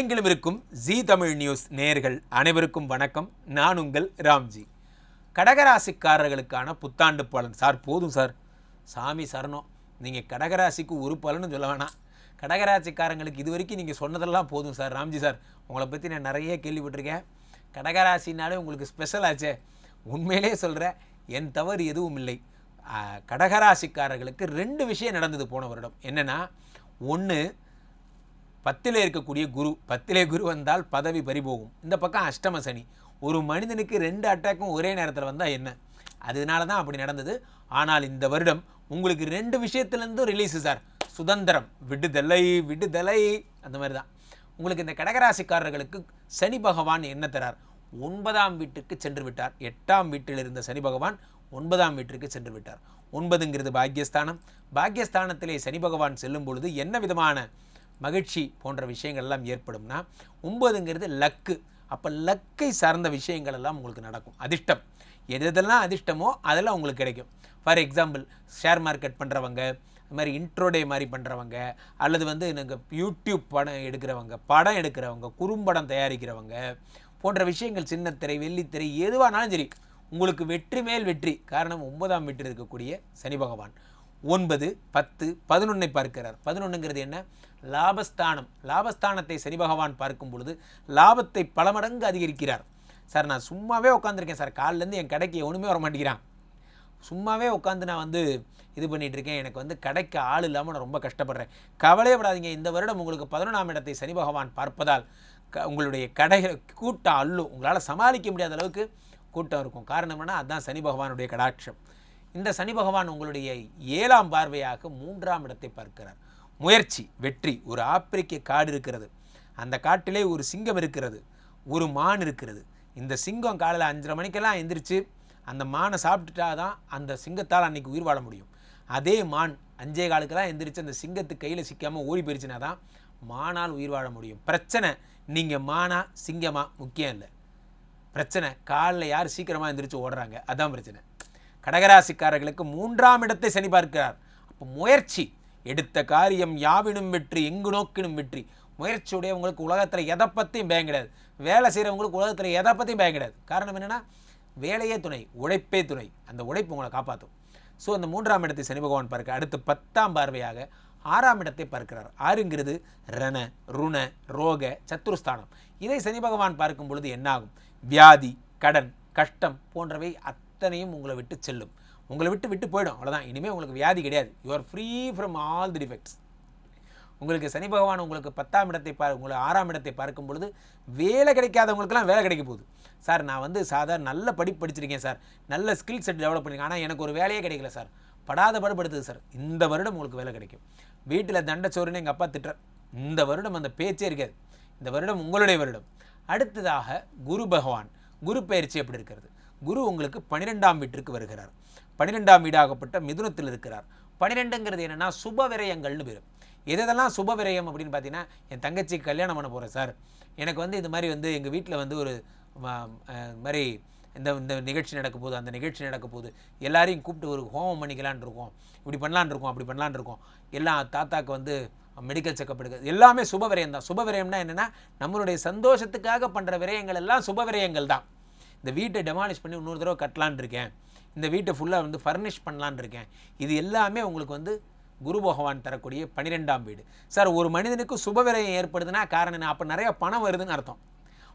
உலகெங்கிலும் இருக்கும் G Tamil news நேர்கள் அனைவருக்கும் வணக்கம். நான் உங்கள் ராம்ஜி. கடகராசிக்காரர்களுக்கான புத்தாண்டு பலன். சார் போதும் சார். சாமி சரணம். நீங்கள் கடகராசிக்கு ஒரு பலனும் சொல்ல வேணாம். கடகராசிக்காரங்களுக்கு இது வரைக்கும் நீங்கள் சொன்னதெல்லாம் போதும் சார். ராம்ஜி சார் உங்களை பற்றி நான் நிறைய கேள்விப்பட்டிருக்கேன். கடகராசினாலே உங்களுக்கு ஸ்பெஷல் ஆச்சே. உண்மையிலே சொல்கிறேன் என் தவறு எதுவும் இல்லை. கடகராசிக்காரர்களுக்கு ரெண்டு விஷயம் நடந்தது போன வருடம். என்னென்னா ஒன்று பத்திலே இருக்கக்கூடிய குரு பத்திலே குரு வந்தால் பதவி பறிபோகும். இந்த பக்கம் அஷ்டம சனி. ஒரு மனிதனுக்கு ரெண்டு அட்டாக்கும் ஒரே நேரத்தில் வந்தால் என்ன? அதனால தான் அப்படி நடந்தது. ஆனால் இந்த வருடம் உங்களுக்கு ரெண்டு விஷயத்துலேருந்தும் ரிலீஸு சார் சுதந்திரம் விடுதலை விடுதலை. அந்த மாதிரி தான். உங்களுக்கு இந்த கடகராசிக்காரர்களுக்கு சனி பகவான் என்ன தரார்? ஒன்பதாம் வீட்டுக்கு சென்று விட்டார். எட்டாம் வீட்டில் இருந்த சனி பகவான் ஒன்பதாம் வீட்டிற்கு சென்று விட்டார். ஒன்பதுங்கிறது பாக்கியஸ்தானம் பாக்கியஸ்தானத்திலே சனி பகவான் செல்லும் பொழுது என்ன விதமான மகிழ்ச்சி போன்ற விஷயங்கள் எல்லாம் ஏற்படும்னா ஒன்பதுங்கிறது லக்கு. அப்போ லக்கை சார்ந்த விஷயங்கள் எல்லாம் உங்களுக்கு நடக்கும். அதிர்ஷ்டம். எது எதெல்லாம் அதிர்ஷ்டமோ அதெல்லாம் உங்களுக்கு கிடைக்கும். ஃபார் எக்ஸாம்பிள் ஷேர் மார்க்கெட் பண்ணுறவங்க இது மாதிரி இன்ட்ரோடே மாதிரி பண்ணுறவங்க அல்லது வந்து எனக்கு யூடியூப் படம் எடுக்கிறவங்க படம் எடுக்கிறவங்க குறும்படம் தயாரிக்கிறவங்க போன்ற விஷயங்கள் சின்னத்திரை வெள்ளித்திரை எதுவானாலும் சரி உங்களுக்கு வெற்றி மேல் வெற்றி. காரணம் ஒன்பதாம் வீட்டில் இருக்கக்கூடிய சனி பகவான். ஒன்பது பத்து பதினொன்னை பார்க்கிறார். பதினொன்றுங்கிறது என்ன? லாபஸ்தானம். லாபஸ்தானத்தை சனி பகவான் பார்க்கும் பொழுது லாபத்தை பல மடங்கு அதிகரிக்கிறார். சார் நான் சும்மாவே உட்காந்துருக்கேன் சார். காலிலேருந்து என் கடைக்கு ஒன்றுமே வர மாட்டேங்கிறான். சும்மாவே உட்காந்து நான் வந்து இது பண்ணிட்டு இருக்கேன். எனக்கு வந்து கடைக்கு ஆள் இல்லாமல் நான் ரொம்ப கஷ்டப்படுறேன். கவலையப்படாதீங்க இந்த வருடம் உங்களுக்கு பதினொன்றாம் இடத்தை சனி பகவான் பார்ப்பதால் க உங்களுடைய கடைகள் கூட்டம் அள்ளும். உங்களால் சமாளிக்க முடியாத அளவுக்கு கூட்டம் இருக்கும். காரணம் என்ன அதுதான் சனி பகவானுடைய கடாட்சம். இந்த சனி பகவான் உங்களுடைய ஏழாம் பார்வையாக மூன்றாம் இடத்தை பார்க்கிறார். முயற்சி வெற்றி ஒரு ஆப்பிரிக்க காடு இருக்கிறது. அந்த காட்டிலே ஒரு சிங்கம் இருக்கிறது. ஒரு மான் இருக்கிறது. இந்த சிங்கம் காலையில் அஞ்சரை மணிக்கெல்லாம் எந்திரிச்சு அந்த மானை சாப்பிட்டுட்டா தான் அந்த சிங்கத்தால் அன்னைக்கு உயிர் வாழ முடியும். அதே மான் அஞ்சே காலுக்கெல்லாம் எந்திரிச்சு அந்த சிங்கத்து கையில் சிக்காமல் ஓடி போயிடுச்சுனா தான் மானால் உயிர் வாழ முடியும். பிரச்சனை நீங்கள் மானா சிங்கமாக முக்கியம் இல்லை. பிரச்சனை காலில் யார் சீக்கிரமாக எந்திரிச்சு ஓடுறாங்க. அதான் பிரச்சனை. கடகராசிக்காரர்களுக்கு மூன்றாம் இடத்தை சனி பார்க்கிறார். அப்போ முயற்சி. எடுத்த காரியம் யாவினும் வெற்றி எங்கு நோக்கினும் வெற்றி. முயற்சியுடைய உங்களுக்கு உலகத்தில் எதை பற்றியும் பயம் கிடையாது. வேலை செய்கிறவங்களுக்கு உலகத்தில் எதை பற்றியும் பயம் கிடையாது. காரணம் என்னென்னா வேலையே துணை உழைப்பே துணை. அந்த உழைப்பு உங்களை காப்பாற்றும் ஸோ அந்த மூன்றாம் இடத்தை சனி பகவான் பார்க்க அடுத்து பத்தாம் பார்வையாக ஆறாம் இடத்தை பார்க்கிறார். ஆறுங்கிறது ரண ருண ரோக சத்துருஸ்தானம் இதை சனி பகவான் பார்க்கும் பொழுது என்னாகும்? வியாதி கடன் கஷ்டம் போன்றவை அத்தனையும் உங்களை விட்டு செல்லும். உங்களை விட்டு விட்டு போயிடும். அவ்வளோதான் இனிமேல் உங்களுக்கு வியாதி கிடையாது. You are free from all the defects உங்களுக்கு சனி பகவான் உங்களுக்கு பத்தாம் இடத்தை பார் உங்களை ஆறாம் இடத்தை பார்க்கும் பொழுது வேலை கிடைக்காதவங்களுக்கெல்லாம் வேலை கிடைக்க போகுது. சார் நான் வந்து சாதாரண நல்ல படிப்பு படிச்சிருக்கேன் சார் நல்ல ஸ்கில் செட் டெவலப் பண்ணியிருக்கேன் ஆனால் எனக்கு ஒரு வேலையே கிடைக்கல சார் படாத படுபடுத்துது சார் இந்த வருடம் உங்களுக்கு வேலை கிடைக்கும். வீட்டில் தண்டச்சோறுன்னு எங்கள் அப்பா திட்டுறார். இந்த வருடம் அந்த பேச்சே இருக்காது. இந்த வருடம் உங்களுடைய வருடம். அடுத்ததாக குரு பகவான். குரு பயிற்சி எப்படி இருக்கிறது? குரு உங்களுக்கு பன்னிரெண்டாம் வீட்டிற்கு வருகிறார். பன்னிரெண்டாம் வீடாகப்பட்ட மிதுனத்தில் இருக்கிறார். பன்னிரெண்டுங்கிறது என்னென்னா சுப விரயங்கள்னு பேர். எதெல்லாம் சுப விரயம் அப்படின்னு பார்த்தீங்கன்னா என் தங்கச்சிக்கு கல்யாணம் பண்ண போகிறேன் சார். எனக்கு வந்து இது மாதிரி வந்து எங்கள் வீட்டில் வந்து ஒரு மாதிரி இந்த இந்த நிகழ்ச்சி நடக்க போகுது அந்த நிகழ்ச்சி நடக்க போகுது. எல்லாரையும் கூப்பிட்டு ஒரு ஹோமம் பண்ணிக்கலான்னு இருக்கோம். இப்படி பண்ணலான்னு இருக்கோம் அப்படி பண்ணலான் இருக்கோம். எல்லாம் தாத்தாக்கு வந்து மெடிக்கல் செக்கப் எடுக்க எல்லாமே சுப விரயம் தான். சுப விரயம்னா என்னென்னா நம்மளுடைய சந்தோஷத்துக்காக பண்ணுற விரயங்கள் எல்லாம் சுப விரயங்கள் தான். இந்த வீட்டை டெமாலிஷ் பண்ணி இன்னொரு தடவை கட்டலான்னு இருக்கேன். இந்த வீட்டை ஃபுல்லாக வந்து ஃபர்னிஷ் பண்ணலான்னு இருக்கேன். இது எல்லாமே உங்களுக்கு வந்து குரு பகவான் தரக்கூடிய பன்னிரெண்டாம் வீடு. சார் ஒரு மனிதனுக்கு சுபவிரயம் ஏற்படுதுன்னா காரணம் என்ன? அப்போ நிறைய பணம் வருதுன்னு அர்த்தம்.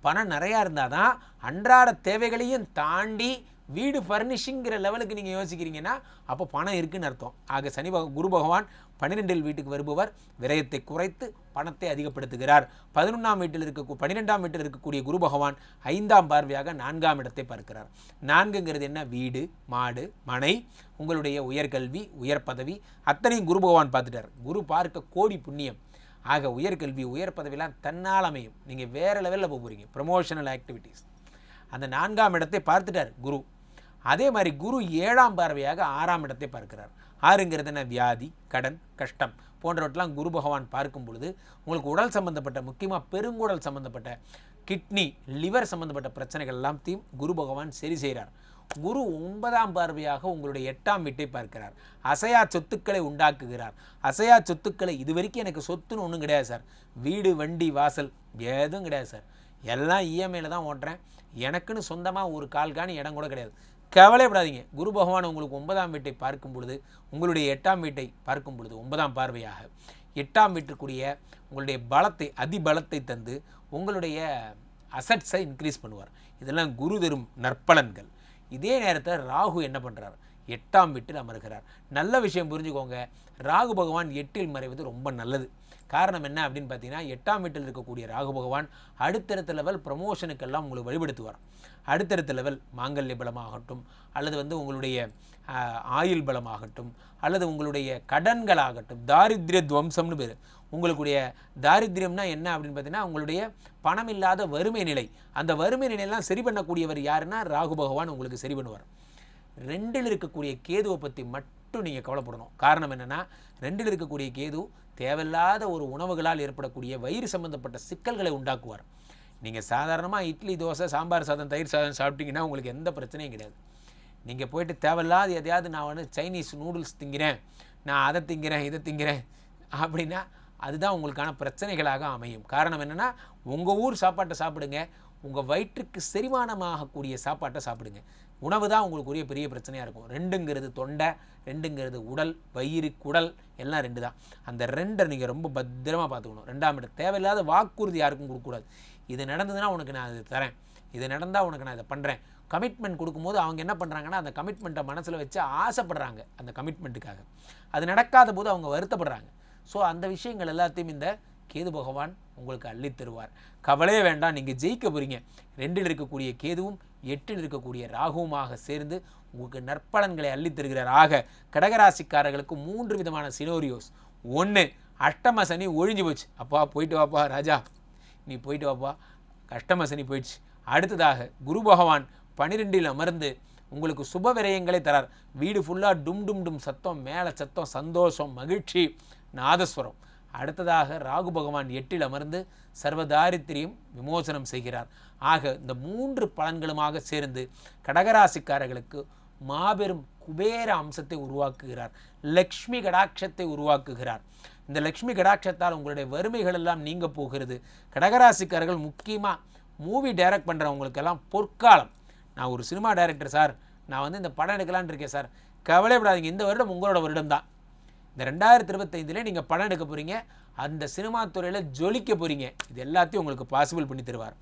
பணம் நிறையா இருந்தால் தான் அன்றாட தேவைகளையும் தாண்டி வீடு ஃபர்னிஷிங்கிற லெவலுக்கு நீங்கள் யோசிக்கிறீங்கன்னா அப்போ பணம் இருக்குன்னு அர்த்தம். ஆக சனி பக குரு பகவான் பன்னிரெண்டில் வீட்டுக்கு வருபவர் விரயத்தை குறைத்து பணத்தை அதிகப்படுத்துகிறார். பதினொன்றாம் வீட்டில் இருக்க பன்னிரெண்டாம் வீட்டில் இருக்கக்கூடிய குரு பகவான் ஐந்தாம் பார்வையாக நான்காம் இடத்தை பார்க்கிறார். நான்குங்கிறது என்ன? வீடு மாடு மனை உங்களுடைய உயர்கல்வி உயர் பதவி அத்தனையும் குரு பகவான் பார்த்துட்டார். குரு பார்க்க கோடி புண்ணியம். ஆக உயர்கல்வி உயர் பதவியெல்லாம் தன்னால் அமையும். நீங்கள் வேறு லெவலில் போக போகிறீங்க ப்ரமோஷனல் ஆக்டிவிட்டீஸ் அந்த நான்காம் இடத்தை பார்த்துட்டார் குரு. அதே மாதிரி குரு ஏழாம் பார்வையாக ஆறாம் இடத்தை பார்க்கிறார். ஆறுங்கிறது என்ன? வியாதி கடன் கஷ்டம் போன்றவற்றெல்லாம் குரு பகவான் பார்க்கும் பொழுது உங்களுக்கு உடல் சம்பந்தப்பட்ட முக்கியமாக பெருங்குடல் சம்பந்தப்பட்ட கிட்னி லிவர் சம்பந்தப்பட்ட பிரச்சனைகள் எல்லாத்தையும் குரு பகவான் சரி செய்கிறார். குரு ஒன்பதாம் பார்வையாக உங்களுடைய எட்டாம் வீட்டை பார்க்கிறார். அசையா சொத்துக்களை உண்டாக்குகிறார். அசையா சொத்துக்களை இது வரைக்கும் எனக்கு சொத்துன்னு ஒன்றும் கிடையாது சார். வீடு வண்டி வாசல் எதுவும் கிடையாது சார். எல்லாம் இஎம்ஐயில் தான் ஓட்டுறேன். எனக்குன்னு சொந்தமாக ஒரு கால்காணி இடம் கூட கிடையாது. கவலைப்படாதீங்க. குரு பகவான் உங்களுக்கு ஒன்பதாம் வீட்டை பார்க்கும் பொழுது உங்களுடைய எட்டாம் வீட்டை பார்க்கும் பொழுது ஒன்பதாம் பார்வையாக எட்டாம் வீட்டுக்குரிய உங்களுடைய பலத்தை அதிபலத்தை தந்து உங்களுடைய அசட்ஸை இன்க்ரீஸ் பண்ணுவார். இதெல்லாம் குரு தரும் நற்பலன்கள். இதே நேரத்தில் ராகு என்ன பண்ணுறார் எட்டாம் வீட்டில் அமர்கிறார். நல்ல விஷயம் புரிஞ்சுக்கோங்க. ராகு பகவான் எட்டில் மறைவது ரொம்ப நல்லது. காரணம் என்ன அப்படின்னு பார்த்தீங்கன்னா எட்டாம் வீட்டில் இருக்கக்கூடிய ராகு பகவான் அடுத்தடுத்த லெவல் ப்ரமோஷனுக்கெல்லாம் உங்களுக்கு வழிபடுத்துவார். அடுத்தடுத்த லெவல் மாங்கல்ய பலமாகட்டும் அல்லது வந்து உங்களுடைய ஆயுள் பலமாகட்டும் அல்லது உங்களுடைய கடன்களாகட்டும் தாரித்ரிய துவம்சம்னு பேர். உங்களுடைய தாரித்ரியம்னா என்ன அப்படின்னு பார்த்தீங்கன்னா உங்களுடைய பணம் இல்லாத வறுமை நிலை. அந்த வறுமை நிலையெல்லாம் சரி பண்ணக்கூடியவர் யாருன்னா ராகு பகவான் உங்களுக்கு சரி பண்ணுவார். ரெண்டில் இருக்கக்கூடிய கேதுவை பற்றி மட்டும் மட்டும் நீங்கள் கவலைப்படணும். காரணம் என்னென்னா ரெண்டில் இருக்கக்கூடிய கேது தேவையில்லாத ஒரு உணவுகளால் ஏற்படக்கூடிய வயிறு சம்பந்தப்பட்ட சிக்கல்களை உண்டாக்குவார். நீங்கள் சாதாரணமாக இட்லி தோசை சாம்பார் சாதம் தயிர் சாதம் சாப்பிட்டீங்கன்னா உங்களுக்கு எந்த பிரச்சனையும் கிடையாது. நீங்கள் போயிட்டு தேவையில்லாத எதையாவது நான் வந்து சைனீஸ் நூடுல்ஸ் திங்கிறேன் நான் அதை திங்கிறேன் இதை திங்கிறேன் அப்படின்னா அதுதான் உங்களுக்கான பிரச்சனைகளாக அமையும். காரணம் என்னென்னா உங்கள் ஊர் சாப்பாட்டை சாப்பிடுங்க உங்கள் வயிற்றுக்கு செரிமானமாகக்கூடிய சாப்பாட்டை சாப்பிடுங்க. உணவு தான் உங்களுக்குரிய பெரிய பிரச்சனையாக இருக்கும். ரெண்டுங்கிறது தொண்டை ரெண்டுங்கிறது உடல் வயிறு குடல் எல்லாம் ரெண்டு தான். அந்த ரெண்டை நீங்கள் ரொம்ப பத்திரமாக பார்த்துக்கணும். ரெண்டாம் இடம் தேவையில்லாத வாக்குறுதி யாருக்கும் கொடுக்கக்கூடாது. இது நடந்ததுன்னா உனக்கு நான் இது தரேன். இது நடந்தால் உனக்கு நான் இதை பண்ணுறேன் கமிட்மெண்ட் கொடுக்கும்போது அவங்க என்ன பண்ணுறாங்கன்னா அந்த கமிட்மெண்ட்டை மனசில் வச்சு ஆசைப்படுறாங்க அந்த கமிட்மெண்ட்டுக்காக. அது நடக்காத போது அவங்க வருத்தப்படுறாங்க. ஸோ அந்த விஷயங்கள் எல்லாத்தையும் இந்த கேது பகவான் உங்களுக்கு அள்ளித் தருவார். கவலையே வேண்டாம் நீங்கள் ஜெயிக்க போகிறீங்க ரெண்டில் இருக்கக்கூடிய கேதுவும் எட்டில் இருக்கக்கூடிய ராகுவுமாக சேர்ந்து உங்களுக்கு நற்பலன்களை அள்ளித் தருகிறார். ஆக கடகராசிக்காரர்களுக்கு மூன்று விதமான சினோரியோஸ் ஒன்று அஷ்டம சனி ஒழிஞ்சு போச்சு. அப்பா போயிட்டு வாப்பா ராஜா. நீ போயிட்டு வாப்பா. கஷ்டம சனி போயிடுச்சு. அடுத்ததாக குரு பகவான் பனிரெண்டில் அமர்ந்து உங்களுக்கு சுப விரயங்களை தரார். வீடு ஃபுல்லாக டும் டும் டும் சத்தம் மேலே சத்தம் சந்தோஷம் மகிழ்ச்சி நாதஸ்வரம். அடுத்ததாக ராகு பகவான் எட்டில் அமர்ந்து சர்வதாரித்திரியும் விமோசனம் செய்கிறார். ஆக இந்த மூன்று பலன்களுமாக சேர்ந்து கடகராசிக்காரர்களுக்கு மாபெரும் குபேர அம்சத்தை உருவாக்குகிறார். லக்ஷ்மி கடாட்சத்தை உருவாக்குகிறார். இந்த லக்ஷ்மி கடாட்சத்தால் உங்களுடைய வறுமைகள் எல்லாம் நீங்க போகிறது. கடகராசிக்காரர்கள் முக்கியமாக மூவி டைரக்ட் பண்ணுறவங்களுக்கெல்லாம் பொற்காலம். நான் ஒரு சினிமா டைரக்டர் சார். நான் வந்து இந்த படம் எடுக்கலான் இருக்கேன் சார். கவலைப்படாதீங்க இந்த வருடம் உங்களோட வருடம் தான். இந்த ரெண்டாயிரத்தி இருபத்தைந்தில் நீங்கள் படம் எடுக்க போகிறீங்க அந்த சினிமா துறையில் ஜொலிக்க போகிறீங்க இது எல்லாத்தையும் உங்களுக்கு பாசிபிள் பண்ணி தருவார்.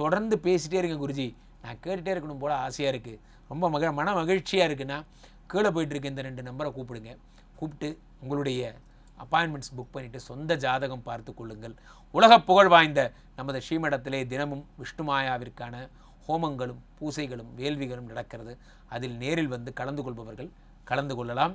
தொடர்ந்து பேசிகிட்டே இருங்க குருஜி. நான் கேட்டுகிட்டே இருக்கணும் போல் ஆசையாக இருக்குது ரொம்ப மக மன மகிழ்ச்சியாக இருக்குன்னா கீழே போயிட்டுருக்க இந்த ரெண்டு நம்பரை கூப்பிடுங்க. கூப்பிட்டு உங்களுடைய அப்பாயின்மெண்ட்ஸ் புக் பண்ணிவிட்டு சொந்த ஜாதகம் பார்த்து கொள்ளுங்கள். உலக புகழ் வாய்ந்த நமது ஸ்ரீமடத்திலே தினமும் விஷ்ணுமாயாவிற்கான ஹோமங்களும் பூசைகளும் வேள்விகளும் நடக்கிறது. அதில் நேரில் வந்து கலந்து கொள்பவர்கள் கலந்து கொள்ளலாம்.